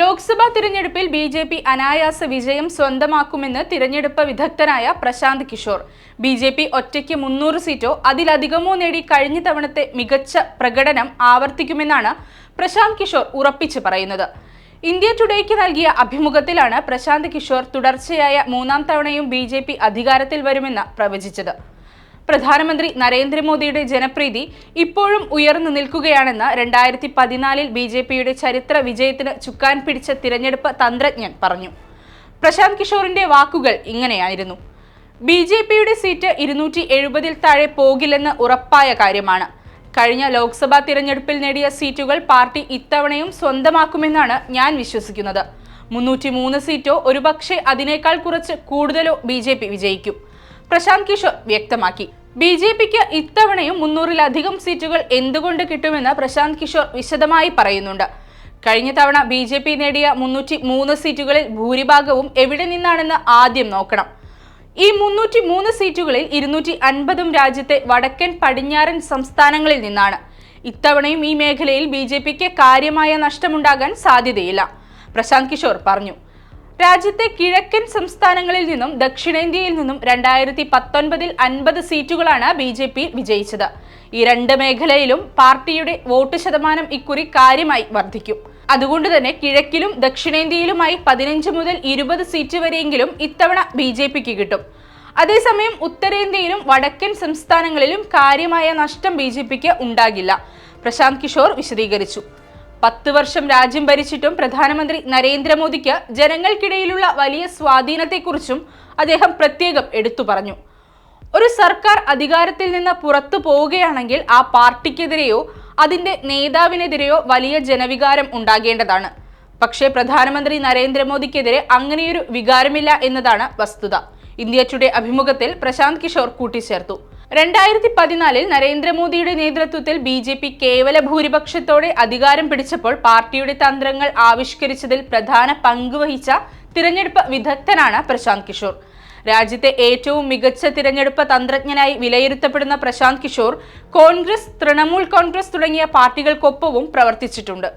ലോക്സഭാ തിരഞ്ഞെടുപ്പിൽ B J P അനായാസ വിജയം സ്വന്തമാക്കുമെന്ന് തിരഞ്ഞെടുപ്പ് വിദഗ്ധനായ Prashant Kishor. B J P ഒറ്റയ്ക്ക് മുന്നൂറ് സീറ്റോ അതിലധികമോ നേടി കഴിഞ്ഞ തവണത്തെ മികച്ച പ്രകടനം ആവർത്തിക്കുമെന്നാണ് പ്രശാന്ത് കിഷോർ ഉറപ്പിച്ചു പറയുന്നത്. ഇന്ത്യ ടുഡേക്ക് നൽകിയ അഭിമുഖത്തിലാണ് പ്രശാന്ത് കിഷോർ തുടർച്ചയായ മൂന്നാം തവണയും ബി ജെ പി അധികാരത്തിൽ വരുമെന്ന് പ്രവചിച്ചത്. പ്രധാനമന്ത്രി നരേന്ദ്രമോദിയുടെ ജനപ്രീതി ഇപ്പോഴും ഉയർന്നു നിൽക്കുകയാണെന്ന് രണ്ടായിരത്തി പതിനാലിൽ ബി ജെ പിയുടെ ചരിത്ര വിജയത്തിന് ചുക്കാൻ പിടിച്ച തിരഞ്ഞെടുപ്പ് തന്ത്രജ്ഞൻ പറഞ്ഞു. പ്രശാന്ത് കിഷോറിന്റെ വാക്കുകൾ ഇങ്ങനെയായിരുന്നു. ബി ജെ പിയുടെ സീറ്റ് ഇരുന്നൂറ്റി എഴുപതിൽ താഴെ പോകില്ലെന്ന് ഉറപ്പായ കാര്യമാണ്. കഴിഞ്ഞ ലോക്സഭാ തിരഞ്ഞെടുപ്പിൽ നേടിയ സീറ്റുകൾ പാർട്ടി ഇത്തവണയും സ്വന്തമാക്കുമെന്നാണ് ഞാൻ വിശ്വസിക്കുന്നത്. മുന്നൂറ്റി മൂന്ന് സീറ്റോ ഒരുപക്ഷെ അതിനേക്കാൾ കുറച്ച് കൂടുതലോ ബി ജെ പി വിജയിക്കും. പ്രശാന്ത് കിഷോർ വ്യക്തമാക്കി. ബി ജെ പിക്ക് ഇത്തവണയും മുന്നൂറിലധികം സീറ്റുകൾ എന്തുകൊണ്ട് കിട്ടുമെന്ന് പ്രശാന്ത് കിഷോർ വിശദമായി പറയുന്നുണ്ട്. കഴിഞ്ഞ തവണ ബി ജെ പി നേടിയ മുന്നൂറ്റി മൂന്ന് സീറ്റുകളിൽ ഭൂരിഭാഗവും എവിടെ നിന്നാണെന്ന് ആദ്യം നോക്കണം. ഈ മുന്നൂറ്റി മൂന്ന് സീറ്റുകളിൽ ഇരുന്നൂറ്റി അൻപതും രാജ്യത്തെ വടക്കൻ പടിഞ്ഞാറൻ സംസ്ഥാനങ്ങളിൽ നിന്നാണ്. ഇത്തവണയും ഈ മേഖലയിൽ ബി കാര്യമായ നഷ്ടമുണ്ടാകാൻ സാധ്യതയില്ല. പ്രശാന്ത് കിഷോർ പറഞ്ഞു. രാജ്യത്തെ കിഴക്കൻ സംസ്ഥാനങ്ങളിൽ നിന്നും ദക്ഷിണേന്ത്യയിൽ നിന്നും രണ്ടായിരത്തി പത്തൊൻപതിൽ അൻപത് സീറ്റുകളാണ് ബി ജെ പി വിജയിച്ചത്. ഈ രണ്ട് മേഖലയിലും പാർട്ടിയുടെ വോട്ട് ശതമാനം ഇക്കുറി കാര്യമായി വർദ്ധിക്കും. അതുകൊണ്ട് തന്നെ കിഴക്കിലും ദക്ഷിണേന്ത്യയിലുമായി പതിനഞ്ച് മുതൽ ഇരുപത് സീറ്റ് വരെയെങ്കിലും ഇത്തവണ ബി ജെ പിക്ക് കിട്ടും. അതേസമയം ഉത്തരേന്ത്യയിലും വടക്കൻ സംസ്ഥാനങ്ങളിലും കാര്യമായ നഷ്ടം ബി ജെ പിക്ക് ഉണ്ടാകില്ല. പ്രശാന്ത് കിഷോർ വിശദീകരിച്ചു. പത്ത് വർഷം രാജ്യം ഭരിച്ചിട്ടും പ്രധാനമന്ത്രി നരേന്ദ്രമോദിക്ക് ജനങ്ങൾക്കിടയിലുള്ള വലിയ സ്വാധീനത്തെക്കുറിച്ചും അദ്ദേഹം പ്രത്യേകം എടുത്തു പറഞ്ഞു. ഒരു സർക്കാർ അധികാരത്തിൽ നിന്ന് പുറത്തു പോവുകയാണെങ്കിൽ ആ പാർട്ടിക്കെതിരെയോ അതിന്റെ നേതാവിനെതിരെയോ വലിയ ജനവികാരം ഉണ്ടാകേണ്ടതാണ്. പക്ഷേ പ്രധാനമന്ത്രി നരേന്ദ്രമോദിക്കെതിരെ അങ്ങനെയൊരു വികാരമില്ല എന്നതാണ് വസ്തുത. ഇന്ത്യ ടുഡേ അഭിമുഖത്തിൽ പ്രശാന്ത് കിഷോർ കൂട്ടിച്ചേർത്തു. രണ്ടായിരത്തി പതിനാലിൽ നരേന്ദ്രമോദിയുടെ നേതൃത്വത്തിൽ ബി ജെ പി കേവല ഭൂരിപക്ഷത്തോടെ അധികാരം പിടിച്ചപ്പോൾ പാർട്ടിയുടെ തന്ത്രങ്ങൾ ആവിഷ്കരിച്ചതിൽ പ്രധാന പങ്കുവഹിച്ച തിരഞ്ഞെടുപ്പ് വിദഗ്ധനാണ് പ്രശാന്ത് കിഷോർ. രാജ്യത്തെ ഏറ്റവും മികച്ച തിരഞ്ഞെടുപ്പ് തന്ത്രജ്ഞനായി വിലയിരുത്തപ്പെടുന്ന പ്രശാന്ത് കിഷോർ കോൺഗ്രസ് തൃണമൂൽ കോൺഗ്രസ് തുടങ്ങിയ പാർട്ടികൾക്കൊപ്പവും പ്രവർത്തിച്ചിട്ടുണ്ട്.